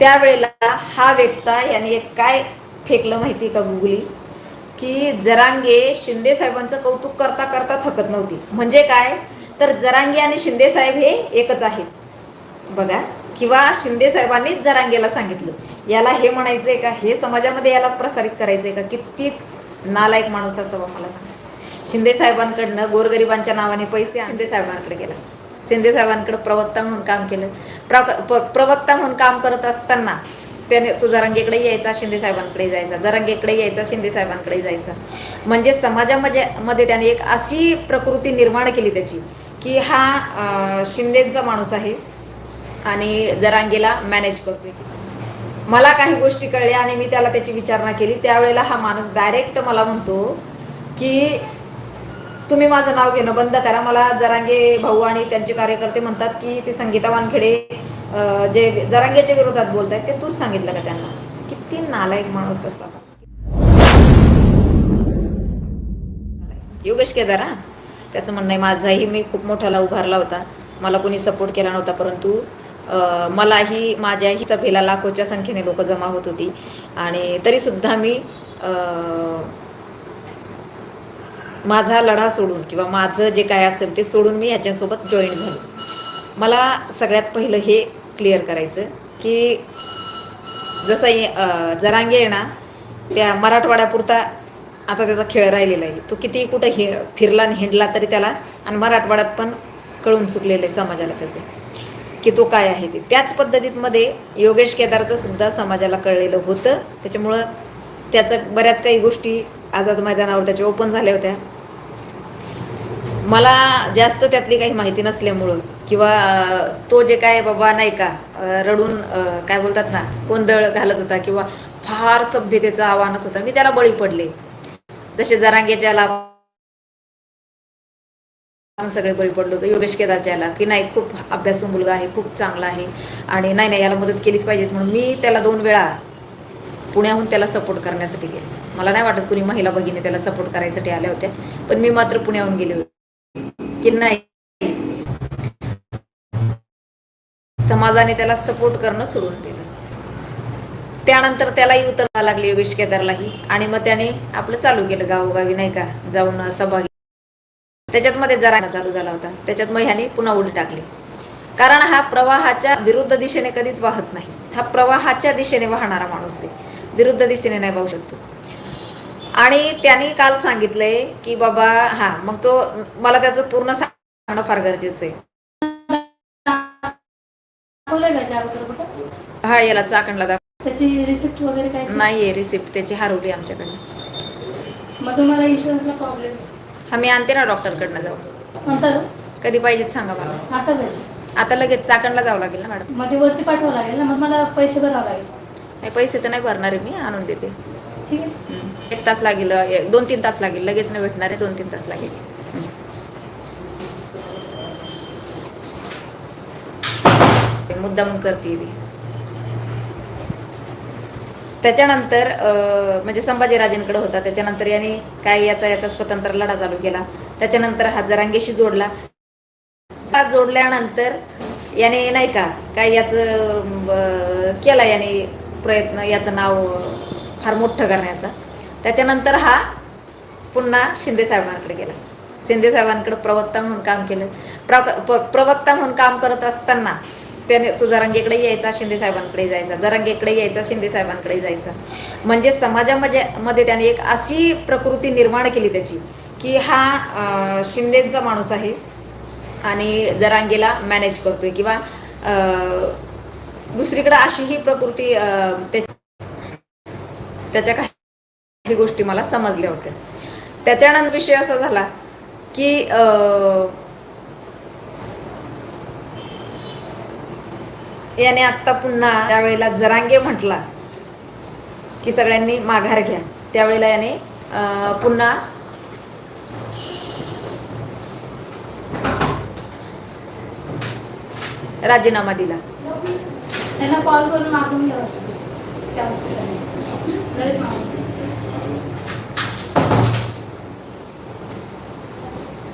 त्यावेळेला हा व्यक्ता याने एक काय फेकलं माहिती का गुगली की जरांगे शिंदे साहेबांचं कौतुक करता करता थकत नव्हती. म्हणजे काय? तर जरांगे आणि शिंदे साहेब हे एकच आहेत. बघा. किंवा शिंदे साहेबांनीच जरांगेला सांगितलं. याला हे म्हणायचंय का? हे समाजामध्ये याला प्रसारित करायचंय का? किती नालायक माणूस असावा मला सांगा. शिंदे साहेबांकडनं गोरगरिबांच्या नावाने पैसे शिंदे साहेबांकडे गेला. शिंदे साहेबांकडे प्रवक्ता म्हणून काम केलं. प्र प- प्रवक्ता म्हणून काम करत असताना त्याने तो जरांगेकडे यायचा शिंदे साहेबांकडे जायचा. जरांगेकडे यायचा शिंदे साहेबांकडे जायचा. म्हणजे समाजामध्ये मध्ये त्याने एक अशी प्रकृती निर्माण केली त्याची की हा शिंदेचा माणूस आहे आणि जरांगेला मॅनेज करतोय. मला काही गोष्टी कळल्या आणि मी त्याला त्याची विचारणा केली. त्यावेळेला हा माणूस डायरेक्ट मला म्हणतो की तुम्ही माझं नाव घेणं बंद करा. मला जरांगे भाऊ आणि त्यांचे कार्यकर्ते म्हणतात की ते संगीता वानखेडे जे जरांगेच्या विरोधात बोलत आहेत ते तूच सांगितलं का त्यांना? किती नालायक माणूस असा. योगेश केदार हा? त्याचं म्हणणं आहे माझाही मी खूप मोठ्याला उभारला होता. मला कोणी सपोर्ट केला नव्हता परंतु मलाही माझ्याही सभेला लाखोच्या संख्येने लोक जमा होत होती. आणि तरीसुद्धा मी माझा लढा सोडून किंवा माझं जे काय असेल ते सोडून मी ह्याच्यासोबत जॉईन झालो. मला सगळ्यात पहिलं हे क्लिअर करायचं की जसं हे, जरांगे आहे ना त्या मराठवाड्यापुरता आता त्याचा खेळ राहिलेला आहे. तो किती कुठं हे फिरला आणि हिंडला तरी त्याला आणि मराठवाड्यात पण कळून चुकलेलं आहे समाजाला त्याचं की तो काय आहे ते. त्याच पद्धतीमध्ये योगेश केदारचं सुद्धा समाजाला कळलेलं होतं. त्याच्यामुळं त्याचं बऱ्याच काही गोष्टी आझाद मैदानावर त्याच्या ओपन झाल्या होत्या. मला जास्त त्यातली काही माहिती नसल्यामुळं किंवा तो जे काय बाबा नाही का रडून काय बोलतात ना गोंधळ घालत होता किंवा फार सभ्यतेचा आव्हानात होता मी त्याला बळी पडले. जसे जरांगेच्याला सगळे बळी पडलो होतो योगेश केदारच्याला की नाही खूप अभ्यासू मुलगा आहे खूप चांगला आहे आणि नाही नाही याला मदत केलीच पाहिजेत म्हणून मी त्याला दोन वेळा पुण्याहून त्याला सपोर्ट करण्यासाठी गेले. मला नाही वाटत कुणी महिला भगिनी त्याला सपोर्ट करायसाठी आल्या होत्या. पण मी मात्र पुण्याहून गेले होते. की नाही? समाजाने त्याला सपोर्ट करणं सोडून दिलं. त्यानंतर त्यालाही उतरावं लागले योगेश केदारलाही. आणि मग त्याने आपलं चालू केलं गावोगावी नाही का? जाऊन सहभागी. त्याच्यात मध्ये जरा चालू झाला होता. त्याच्यात मग ह्याने पुन्हा उडी टाकली. कारण हा प्रवाहाच्या विरुद्ध दिशेने कधीच वाहत नाही. हा प्रवाहाच्या दिशेने वाहणारा माणूस आहे. विरुद्ध दिशेने नाही वाहू शकतो. आणि त्यांनी काल सांगितलंय की बाबा हा मग तो मला त्याचं पूर्ण सांगणं फार गरजेचं आहे. हा याला चाकणला त्याची रिसिप्ट वगैरे काय? नाहीये रिसिप्ट त्याची हरवली आमच्याकडनं. मग तुम्हाला इन्शुरन्सला प्रॉब्लेम हा मी आणते ना डॉक्टरकडनं जाऊ? कधी पाहिजेत सांगा मला. आता पाहिजे. आता लगेच चाकणला जावं लागेल ना मॅडम. ते वरती पाठवावं लागेल ना? मग मला पैसे भरावं लागेल. नाही पैसे तर नाही भरणार मी आणून देते. ठीक आहे. एक तास लागेल एक- दोन तीन तास लागेल. लगेच नाही भेटणार आहे दोन तीन तास लागेल. मुद्दाम करते ती. त्याच्यानंतर अं, म्हणजे संभाजीराजेंकडे होता. त्याच्यानंतर याने काय याचा याचा स्वतंत्र लढा चालू केला. त्याच्यानंतर हा जरांगेशी जोडला. साथ जोडल्यानंतर याने नाही का काय याचं केला याने प्रयत्न याचं नाव फार मोठं करण्याचा. त्याच्यानंतर हा पुन्हा शिंदेसाहेबांकडे गेला. शिंदेसाहेबांकडे प्रवक्ता म्हणून काम केलं. प्र प्रवक्ता म्हणून काम करत असताना त्याने तो जरांगेकडे यायचा शिंदे साहेबांकडे जायचा. जरांगेकडे यायचा शिंदे साहेबांकडे जायचा. म्हणजे समाजामध्ये मध्ये त्याने एक अशी प्रकृती निर्माण केली त्याची की हा शिंदेचा माणूस आहे आणि जरांगेला मॅनेज करतोय किंवा दुसरीकडे अशी ही प्रकृती त्या- त्याच्या काही गोष्टी मला समजल्या होत्या. त्याच्यानंतर विषय असा झाला की अं, याने आत्ता पुन्हा त्यावेळेला जरांगे म्हटला की सगळ्यांनी माघार घ्या. त्यावेळेला याने पुन्हा राजीनामा दिला. त्यांना कॉल करून मागून घ्यावं असं त्या हॉस्पिटलमध्ये लगेच मागून घ्या.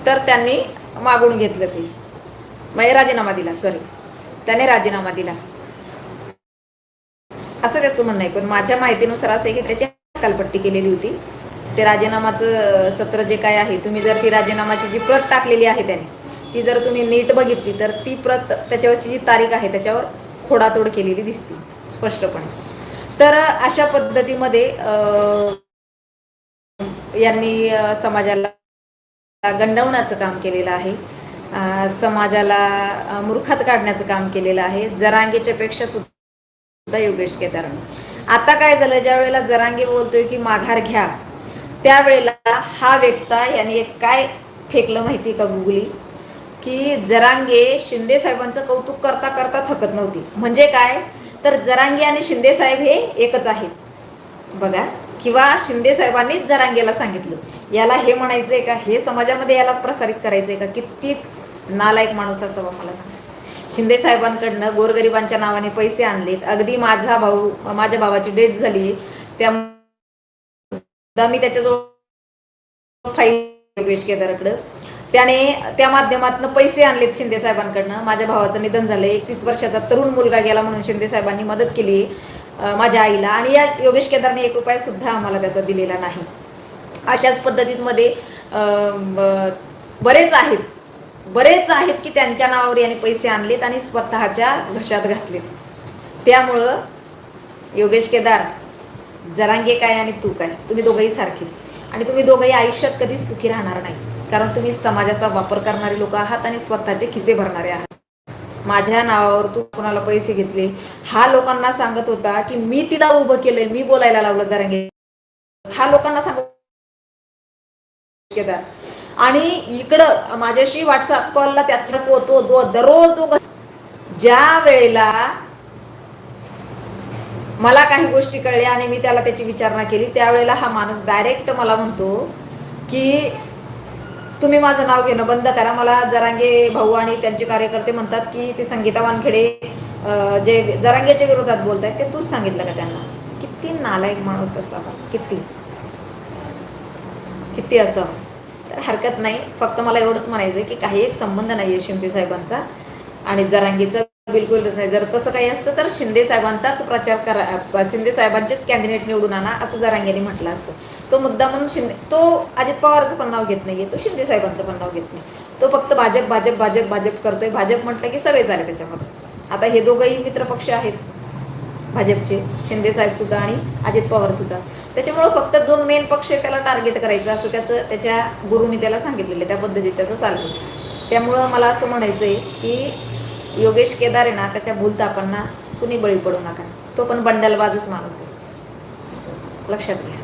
तर त्यांनी मागून घेतलं ते. म्हणजे राजीनामा दिला सॉरी त्याने राजीनामा दिला. असं त्याचं म्हणणं आहे. पण माझ्या माहितीनुसार असं आहे की त्याची हकालपट्टी केलेली होती. ते राजीनामाचं सत्र जे काय आहे तुम्ही जर ती राजीनामाची जी प्रत टाकलेली आहे त्याने ती जर तुम्ही नीट बघितली तर ती प्रत त्याच्यावरची जी तारीख आहे त्याच्यावर खोडातोड केलेली दिसते स्पष्टपणे. तर अशा पद्धतीमध्ये यांनी समाजाला गंडवण्याचं काम केलेलं आहे. समाजाला मूर्खात काढण्याचं काम केलेलं आहे. जरांगेच्या पेक्षा सुद्धा योगेश केदारांनी. आता काय झालं ज्या वेळेला जरांगे बोलतोय की माघार घ्या त्यावेळेला हा व्यक्ता याने एक काय फेकलं माहिती का गुगली की जरांगे शिंदे साहेबांचं कौतुक करता करता थकत नव्हती. म्हणजे काय? तर जरांगे आणि शिंदे साहेब हे एकच आहेत. बघा. किंवा शिंदे साहेबांनीच जरांगेला सांगितलं. याला हे म्हणायचंय का? हे समाजामध्ये याला प्रसारित करायचंय का? किती नालायक माणूस असावा मला सांगा. शिंदे साहेबांकडनं गोरगरिबांच्या नावाने पैसे आणलेत. अगदी माझा भाऊ माझ्या भावाची डेट झाली. त्या मी त्याच्याजवळ फाईल योगेश केदारकडं त्याने त्या माध्यमातून पैसे आणलेत शिंदे साहेबांकडनं. माझ्या भावाचं निधन झालं एकतीस वर्षाचा तरुण मुलगा गेला म्हणून शिंदे साहेबांनी मदत केली. माझ्या आईला. आणि या योगेश केदारने एक रुपया सुद्धा आम्हाला त्याचा दिलेला नाही. अशाच पद्धतीमध्ये बरेच आहेत. बरेच आहेत की त्यांच्या नावावर याने पैसे आणलेत आणि स्वतःच्या घशात घातलेत. त्यामुळं योगेश केदार जरांगे काय आणि तू काय? तुम्ही दोघंही सारखीच. आणि तुम्ही दोघंही आयुष्यात कधीच सुखी राहणार नाही. कारण तुम्ही समाजाचा वापर करणारे लोक आहात आणि स्वतःचे खिसे भरणारे आहात. माझ्या नावावर तू कोणाला पैसे घेतले? हा लोकांना सांगत होता की मी तिला उभं केलंय मी बोलायला लावलं जरांगे. हा लोकांना सांगत केदार. आणि इकडं माझ्याशी व्हॉट्सअप कॉलला त्याचा तो दो दररोज तो ज्या वेळेला मला काही गोष्टी कळल्या आणि मी त्याला त्याची विचारणा केली त्यावेळेला हा माणूस डायरेक्ट मला म्हणतो की तुम्ही माझं नाव घेणं बंद करा. मला जरांगे भाऊ आणि त्यांचे कार्यकर्ते म्हणतात की ते संगीता वानखेडे जे जरांगेच्या विरोधात बोलत आहेत ते तूच सांगितलं का त्यांना? किती नालायक माणूस असावा किती? किती असावं तर हरकत नाही. फक्त मला एवढंच म्हणायचं आहे की काही एक संबंध नाही आहे शिंदे साहेबांचा आणि जरांगीचा बिलकुलच नाही. जर तसं काही असतं तर शिंदे साहेबांचाच प्रचार करा शिंदे साहेबांचेच कॅन्डिडेट निवडून आणा असं जरांगेने म्हटलं असतं. तो मुद्दा म्हणून शिंदे तो अजित पवारचं पण नाव घेत नाहीये तो शिंदे साहेबांचं पण नाव घेत नाही. तो फक्त भाजप भाजप भाजप भाजप करतोय. भाजप म्हटलं की सगळे झाले त्याच्यामध्ये. आता हे दोघंही मित्रपक्ष आहेत. भाजपचे शिंदे साहेब सुद्धा आणि अजित पवार सुद्धा. त्याच्यामुळं फक्त जो मेन पक्ष आहे त्याला टार्गेट करायचं असं त्याचं त्याच्या गुरुनी त्याला सांगितलेलं आहे. त्या पद्धतीत त्याचं चाललं त्यामुळं मला असं म्हणायचं आहे की योगेश केदार आहे ना त्याच्या भूलतापांना कुणी बळी पडू नका. तो पण बंडलबाजच माणूस आहे. लक्षात घ्या.